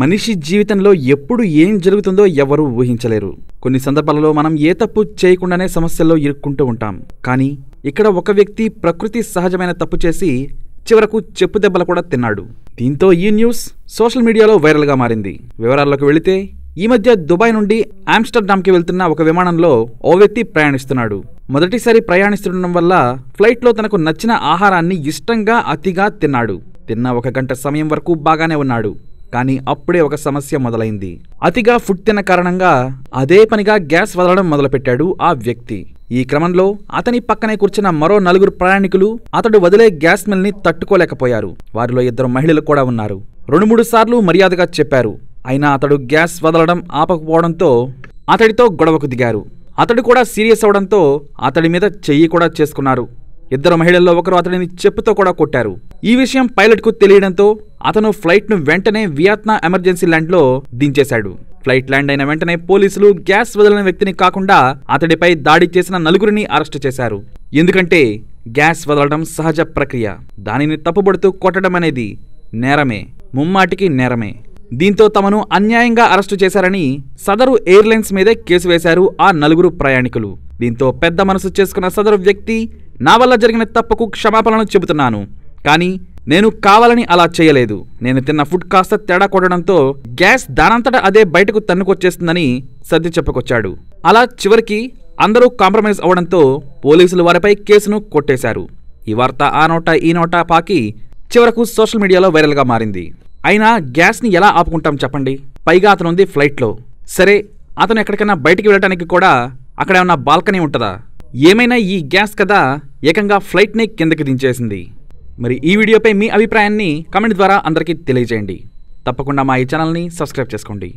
మనిషి జీవితంలో ఎప్పుడు ఏం జరుగుతుందో ఎవరూ ఊహించలేరు. కొన్ని సందర్భాలలో మనం ఏ తప్పు చేయకుండానే సమస్యల్లో ఇరుక్కుంటూ ఉంటాం. కానీ ఇక్కడ ఒక వ్యక్తి ప్రకృతి సహజమైన తప్పు చేసి చివరకు చెప్పు దెబ్బలు కూడా తిన్నాడు. దీంతో ఈ న్యూస్ సోషల్ మీడియాలో వైరల్గా మారింది. వివరాల్లోకి వెళితే ఈ మధ్య దుబాయ్ నుండి ఆమ్స్టర్డామ్కి వెళ్తున్న ఒక విమానంలో ఓ వ్యక్తి ప్రయాణిస్తున్నాడు. మొదటిసారి ప్రయాణిస్తుండడం వల్ల ఫ్లైట్లో తనకు నచ్చిన ఆహారాన్ని ఇష్టంగా అతిగా తిన్నాడు. తిన్న ఒక గంట సమయం వరకు బాగానే ఉన్నాడు. కానీ అప్పుడే ఒక సమస్య మొదలైంది. అతిగా ఫుడ్ తిన్న కారణంగా అదే పనిగా గ్యాస్ వదలడం మొదలుపెట్టాడు ఆ వ్యక్తి. ఈ క్రమంలో అతని పక్కనే కూర్చున్న మరో నలుగురు ప్రయాణికులు అతడు వదిలే గ్యాస్ మిల్ని ని తట్టుకోలేకపోయారు. వారిలో ఇద్దరు మహిళలు కూడా ఉన్నారు. రెండు మూడు సార్లు మర్యాదగా చెప్పారు. అయినా అతడు గ్యాస్ వదలడం ఆపకపోవడంతో అతడితో గొడవకు దిగారు. అతడు కూడా సీరియస్ అవడంతో అతడి మీద చెయ్యి కూడా చేసుకున్నారు. ఇద్దరు మహిళల్లో ఒకరు అతడిని చెప్పుతో కూడా కొట్టారు. ఈ విషయం పైలట్కు తెలియడంతో అతను ఫ్లైట్ను వెంటనే వియత్నా ఎమర్జెన్సీ ల్యాండ్లో దించేశాడు. ఫ్లైట్ ల్యాండ్ అయిన వెంటనే పోలీసులు గ్యాస్ వదిలిన వ్యక్తిని కాకుండా అతడిపై దాడి చేసిన నలుగురిని అరెస్టు చేశారు. ఎందుకంటే గ్యాస్ వదలడం సహజ ప్రక్రియ. దానిని తప్పుబడుతూ కొట్టడం అనేది నేరమే. ముమ్మాటికి నేరమే. దీంతో తమను అన్యాయంగా అరెస్టు చేశారని సదరు ఎయిర్లైన్స్ మీదే కేసు వేశారు ఆ నలుగురు ప్రయాణికులు. దీంతో పెద్ద మనసు చేసుకున్న సదరు వ్యక్తి నా వల్ల జరిగిన తప్పుకు క్షమాపణలు చెబుతున్నాను. కానీ నేను కావాలని అలా చేయలేదు. నేను తిన్న ఫుడ్ కాస్త తేడా కొట్టడంతో గ్యాస్ దానంతట అదే బయటకు తన్నుకొచ్చేస్తుందని సర్ది చెప్పుకొచ్చాడు. అలా చివరికి అందరూ కాంప్రమైజ్ అవడంతో పోలీసులు వారిపై కేసును కొట్టేశారు. ఈ వార్త ఆ నోట ఈ నోట పాకి చివరకు సోషల్ మీడియాలో వైరల్గా మారింది. అయినా గ్యాస్ని ఎలా ఆపుకుంటాం చెప్పండి? పైగా అతను ఉంది ఫ్లైట్లో. సరే అతను ఎక్కడికైనా బయటికి వెళ్ళటానికి కూడా అక్కడ ఏమన్నా బాల్కనీ ఉంటుందా? ఏమైనా ఈ గ్యాస్ కదా ఏకంగా ఫ్లైట్ని కిందకి దించేసింది. మరి ఈ వీడియోపై మీ అభిప్రాయాన్ని కమెంట్ ద్వారా అందరికీ తెలియజేయండి. తప్పకుండా మా ఈ ఛానల్ని సబ్స్క్రైబ్ చేసుకోండి.